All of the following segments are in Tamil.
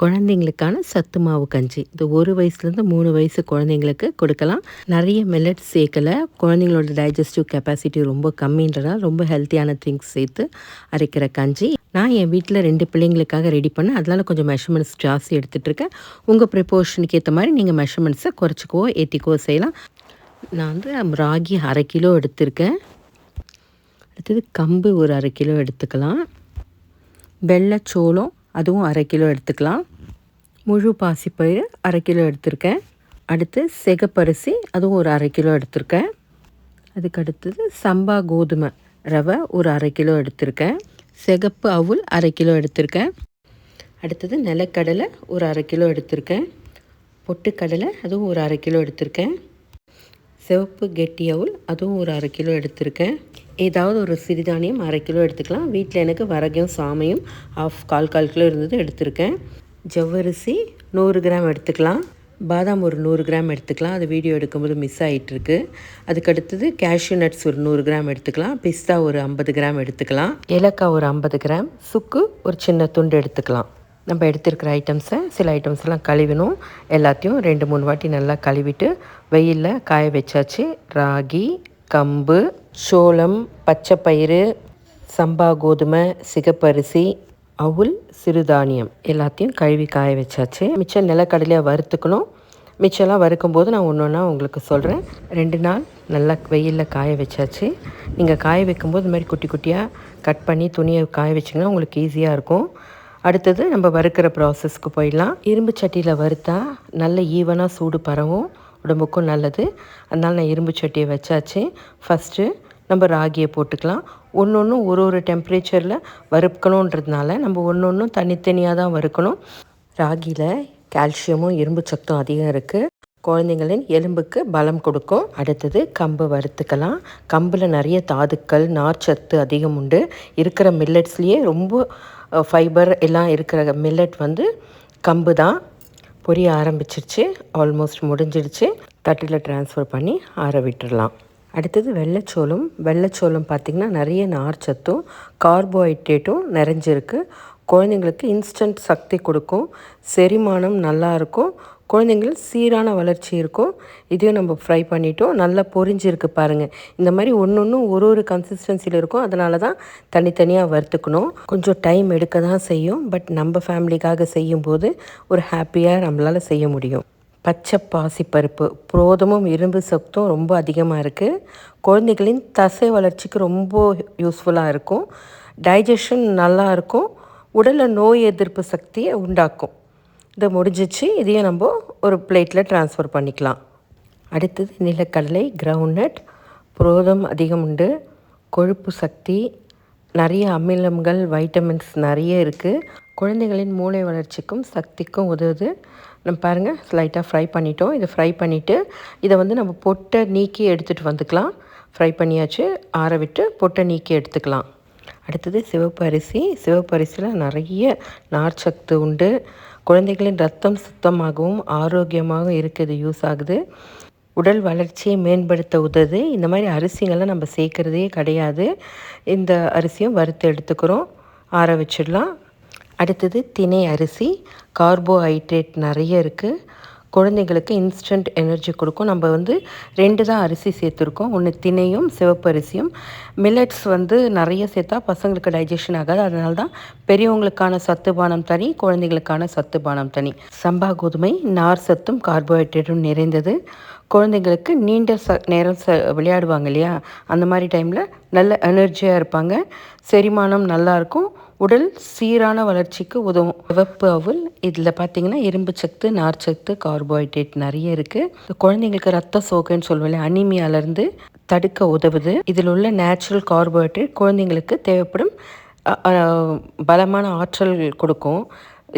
குழந்தைங்களுக்கான சத்து மாவு கஞ்சி. இது ஒரு வயசுலேருந்து மூணு வயசு குழந்தைங்களுக்கு கொடுக்கலாம். நிறைய மில்லட் சேர்க்கலை. குழந்தைங்களோட டைஜஸ்டிவ் கெப்பாசிட்டி ரொம்ப கம்மின்றதால் ரொம்ப ஹெல்த்தியான திங்ஸ் சேர்த்து அரைக்கிற கஞ்சி. நான் என் வீட்டில் ரெண்டு பிள்ளைங்களுக்காக ரெடி பண்ணேன். அதனால் கொஞ்சம் மெஷர்மெண்ட்ஸ் ஜாஸ்தி எடுத்துகிட்டு இருக்கேன் உங்கள் ப்ரிப்போர்ஷனுக்கு ஏற்ற மாதிரி நீங்கள் மெஷர்மெண்ட்ஸை குறைச்சிக்கோ ஏற்றிக்கோ செய்யலாம். நான் வந்து ராகி அரை கிலோ எடுத்திருக்கேன். அடுத்தது கம்பு ஒரு அரை கிலோ எடுத்துக்கலாம். வெள்ளை சோளம் அதுவும் அரை கிலோ எடுத்துக்கலாம். முழு பாசிப்பயிறு அரை கிலோ எடுத்திருக்கேன். அடுத்து சிகப்பரிசி அதுவும் ஒரு அரை கிலோ எடுத்திருக்கேன். அதுக்கு அடுத்தது சம்பா கோதுமை ரவை ஒரு அரை கிலோ எடுத்திருக்கேன். சிகப்பு அவுல் அரை கிலோ எடுத்திருக்கேன். அடுத்தது நிலக்கடலை ஒரு அரை கிலோ எடுத்திருக்கேன். பொட்டுக்கடலை அதுவும் ஒரு அரை கிலோ எடுத்திருக்கேன். சிவப்பு கெட்டி அவுல் அதுவும் ஒரு அரை கிலோ எடுத்திருக்கேன். ஏதாவது ஒரு சிறுதானியம் அரை கிலோ எடுத்துக்கலாம். வீட்டில் எனக்கு வரகையும் சாமையும் ஆஃப் கால் கால் கிலோ இருந்தது எடுத்திருக்கேன். ஜவ்வரிசி நூறு கிராம் எடுத்துக்கலாம். பாதாம் ஒரு நூறு கிராம் எடுத்துக்கலாம். அது வீடியோ எடுக்கும்போது மிஸ் ஆகிட்டுருக்கு அதுக்கு அடுத்தது கேஷ்யூ நட்ஸ் ஒரு நூறு கிராம் எடுத்துக்கலாம். பிஸ்தா ஒரு ஐம்பது கிராம் எடுத்துக்கலாம். ஏலக்காய் ஒரு ஐம்பது கிராம். சுக்கு ஒரு சின்ன துண்டு எடுத்துக்கலாம். நம்ம எடுத்துருக்கிற ஐட்டம்ஸை சில ஐட்டம்ஸ்லாம் கழுவினோம். எல்லாத்தையும் ரெண்டு மூணு வாட்டி நல்லா கழுவிட்டு வெயிலில் காய வச்சாச்சு. ராகி கம்பு சோளம் பச்சைப்பயிறு சம்பா கோதுமை சிகப்பரிசி அவுல் சிறுதானியம் எல்லாத்தையும் கழுவி காய வச்சாச்சு. மிச்சம் நிலக்கடலையாக வறுத்துக்கணும். மிச்சம்லாம் வறுக்கும்போது நான் ஒன்று ஒன்றா உங்களுக்கு சொல்கிறேன் ரெண்டு நாள் நல்லா வெயிலில் காய வச்சாச்சு. நீங்கள் காய வைக்கும்போது இந்த மாதிரி குட்டி குட்டியாக கட் பண்ணி துணியை காய வச்சிங்கன்னா உங்களுக்கு ஈஸியாக இருக்கும். அடுத்தது நம்ம வறுக்கிற ப்ராசஸ்க்கு போயிடலாம். இரும்பு சட்டியில் வறுத்தா நல்ல ஈவனாக சூடு பரவும். உடம்புக்கும் நல்லது. அதனால் நான் இரும்பு சட்டியை வச்சாச்சு. ஃபஸ்ட்டு நம்ம ராகியை போட்டுக்கலாம். ஒன்று ஒன்றும் ஒரு ஒரு டெம்பரேச்சரில் வறுக்கணுன்றதுனால நம்ம ஒன்று ஒன்றும் தனித்தனியாக தான் வறுக்கணும். ராகியில் கால்சியமும் இரும்பு சத்தும் அதிகம் இருக்குது குழந்தைங்களின் எலும்புக்கு பலம் கொடுக்கும். அடுத்தது கம்பு வறுத்துக்கலாம். கம்பில் நிறைய தாதுக்கள் நார்ச்சத்து அதிகம் உண்டு. இருக்கிற மில்லட்ஸ்லேயே ரொம்ப ஃபைபர் எல்லாம் இருக்கிற மில்லட் வந்து கம்பு தான். பொரிய ஆரம்பிச்சிருச்சு. ஆல்மோஸ்ட் முடிஞ்சிடுச்சு தட்டில் ட்ரான்ஸ்ஃபர் பண்ணி ஆற விட்டுடலாம் அடுத்தது வெள்ளைச்சோளம். வெள்ளைச்சோளம் பார்த்திங்கன்னா நிறைய நார்ச்சத்தும் கார்போஹைட்ரேட்டும் நிறைஞ்சிருக்கு. குழந்தைங்களுக்கு இன்ஸ்டன்ட் சக்தி கொடுக்கும். செரிமானம் நல்லாயிருக்கும் குழந்தைங்கள் சீரான வளர்ச்சி இருக்கும். இதையும் நம்ம ஃப்ரை பண்ணிட்டோம். நல்லா பொரிஞ்சிருக்கு பாருங்கள் இந்த மாதிரி ஒன்று ஒன்று ஒரு ஒரு கன்சிஸ்டன்சியில் இருக்கும். அதனால தான் தனித்தனியாக வறுத்துக்கணும். கொஞ்சம் டைம் எடுக்க தான் செய்யும். பட் நம்ம ஃபேமிலிக்காக செய்யும்போது ஒரு ஹாப்பியாக நம்மளால் செய்ய முடியும். பச்சை பாசிப்பருப்பு புரோதமும் இரும்பு சத்தும் ரொம்ப அதிகமாக இருக்குது குழந்தைகளின் தசை வளர்ச்சிக்கு ரொம்ப யூஸ்ஃபுல்லாக இருக்கும். டைஜஷன் நல்லா இருக்கும். உடலில் நோய் எதிர்ப்பு சக்தியை உண்டாக்கும். இதை முடிஞ்சிச்சு. இதையும் நம்ம ஒரு பிளேட்டில் ட்ரான்ஸ்ஃபர் பண்ணிக்கலாம். அடுத்தது நிலக்கடலை கிரவுண்ட் நட் புரோதம் அதிகம் உண்டு. கொழுப்பு சக்தி நிறைய அமிலங்கள் வைட்டமின்ஸ் நிறைய இருக்குது குழந்தைகளின் மூளை வளர்ச்சிக்கும் சக்திக்கும் உதவுது. நம்ம பாருங்கள் ஸ்லைட்டாக ஃப்ரை பண்ணிட்டோம். இதை ஃப்ரை பண்ணிவிட்டு இதை வந்து நம்ம பொட்டை நீக்கி எடுத்துகிட்டு வந்துக்கலாம். ஃப்ரை பண்ணியாச்சு ஆற விட்டு பொட்டை நீக்கி எடுத்துக்கலாம். அடுத்தது சிவப்பு அரிசி. சிவப்பு அரிசியில் நிறைய நார்ச்சத்து உண்டு. குழந்தைகளின் ரத்தம் சுத்தமாகவும் ஆரோக்கியமாகவும் இருக்குது யூஸ் ஆகுது. உடல் வளர்ச்சியை மேம்படுத்த உதவுது. இந்த மாதிரி அரிசிங்கள்லாம் நம்ம சேர்க்குறதே கிடையாது. இந்த அரிசியும் வறுத்து எடுத்துக்கிறோம். ஆற வச்சிடலாம். அடுத்தது தினை அரிசி. கார்போஹைட்ரேட் நிறைய இருக்குது குழந்தைங்களுக்கு இன்ஸ்டன்ட் எனர்ஜி கொடுக்கும். நம்ம வந்து ரெண்டு தான் அரிசி சேர்த்துருக்கோம். ஒன்று திணையும் சிவப்பு அரிசியும். மில்லட்ஸ் வந்து நிறைய சேர்த்தா பசங்களுக்கு டைஜஷன் ஆகாது. அதனால தான் பெரியவங்களுக்கான சத்து பானம் தனி குழந்தைங்களுக்கான சத்து பானம் தனி. சம்பா கோதுமை நார் சத்தும் கார்போஹைட்ரேட்டும் நிறைந்தது. குழந்தைங்களுக்கு நீண்ட ச நேரம் ச விளையாடுவாங்க இல்லையா? அந்த மாதிரி டைமில் நல்ல எனர்ஜியாக இருப்பாங்க. செரிமானம் நல்லாயிருக்கும் உடல் சீரான வளர்ச்சிக்கு உதவும். சிவப்பு அவுல் இதில் பார்த்தீங்கன்னா இரும்பு சத்து நார்ச்சத்து கார்போஹைட்ரேட் நிறைய இருக்குது குழந்தைங்களுக்கு ரத்த சோகைன்னு சொல்லுவோம் அனிமியாலேருந்து தடுக்க உதவுது. இதில் உள்ள நேச்சுரல் கார்போஹைட்ரேட் குழந்தைங்களுக்கு தேவைப்படும் பலமான ஆற்றல் கொடுக்கும்.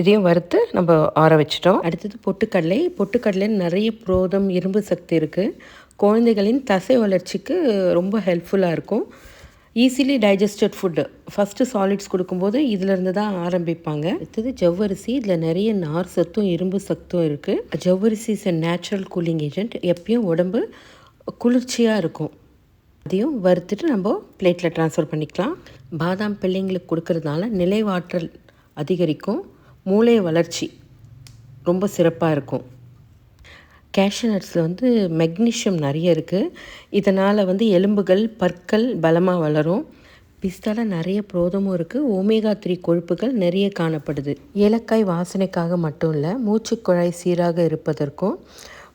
இதையும் வறுத்து நம்ம ஆற வச்சிட்டோம். அடுத்தது பொட்டுக்கடலை. பொட்டுக்கடலைன்னு நிறைய புரோதம் இரும்பு சக்தி இருக்குது குழந்தைகளின் தசை வளர்ச்சிக்கு ரொம்ப ஹெல்ப்ஃபுல்லாக இருக்கும். Easily digested food first solids கொடுக்கும்போது இதிலேருந்து தான் ஆரம்பிப்பாங்க. அடுத்தது ஜவ்வரிசி. இதில் நிறைய நார் சத்தும் இரும்பு சத்தும் இருக்குது ஜவ்வரிசி is a natural cooling agent எப்பயும் உடம்பு குளிர்ச்சியாக இருக்கும். அதையும் வறுத்துட்டு நம்ம பிளேட்டில் ட்ரான்ஸ்ஃபர் பண்ணிக்கலாம். பாதாம் பிள்ளைங்களுக்கு கொடுக்கறதுனால நிலைவாற்றல் அதிகரிக்கும். மூளை வளர்ச்சி ரொம்ப சிறப்பாக இருக்கும். கேஷ்யூநட்ஸில் வந்து மெக்னீஷியம் நிறைய இருக்குது இதனால் வந்து எலும்புகள் பற்கள் பலமாக வளரும். பிஸ்தாவில் நிறைய புரோதமும் இருக்குது ஓமேகா த்ரீ கொழுப்புகள் நிறைய காணப்படுது. ஏலக்காய் வாசனைக்காக மட்டும் இல்லை மூச்சுக்குழாய் சீராக இருப்பதற்கும்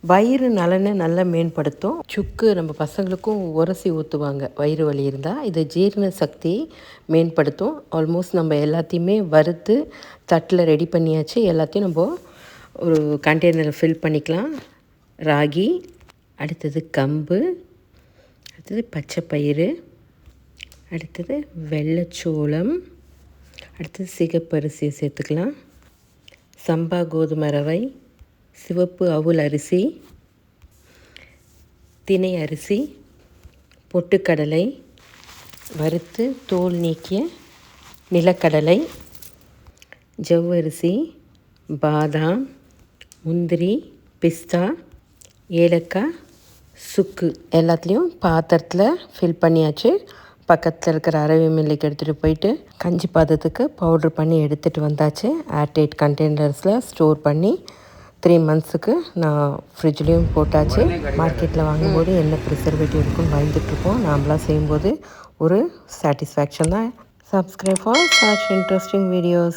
வயிறு நலனை நல்லா மேம்படுத்தும். சுக்கு நம்ம பசங்களுக்கும் உரசி ஊற்றுவாங்க வயிறு வலி இருந்தால் இது ஜீரண சக்தி மேம்படுத்தும். ஆல்மோஸ்ட் நம்ம எல்லாத்தையுமே வறுத்து தட்டில் ரெடி பண்ணியாச்சு. எல்லாத்தையும் நம்ம ஒரு கண்டெய்னரில் ஃபில் பண்ணிக்கலாம். ராகி அடுத்தது கம்பு அடுத்தது பச்சை பயிறு அடுத்தது வெள்ளைச்சோளம் அடுத்தது சிகப்பரிசியை சேர்த்துக்கலாம். சம்பா கோதுமை ரவை சிவப்பு அவுல் அரிசி தினை அரிசி பொட்டுக்கடலை வறுத்து தோல் நீக்கிய நிலக்கடலை ஜவ்வரிசி பாதாம் முந்திரி பிஸ்தா ஏலக்காய் சுக்கு எல்லாத்துலேயும் பாத்திரத்தில் ஃபில் பண்ணியாச்சு. பக்கத்தில் இருக்கிற அரவி மில்லுக்கு எடுத்துகிட்டு போயிட்டு கஞ்சி பாதத்துக்கு பவுட்ரு பண்ணி எடுத்துகிட்டு வந்தாச்சு. ஏர்டைட் கண்டெய்னர்ஸில் ஸ்டோர் பண்ணி த்ரீ மந்த்ஸுக்கு நான் ஃப்ரிட்ஜ்லேயும் போட்டாச்சு. மார்க்கெட்டில் வாங்கும்போது என்ன ப்ரிசர்வேட்டிவ் இருக்குன்னு பயந்துட்டுருப்போம் நாம்ளாம் செய்யும்போது ஒரு சாட்டிஸ்ஃபேக்ஷன் தான். Subscribe for such interesting videos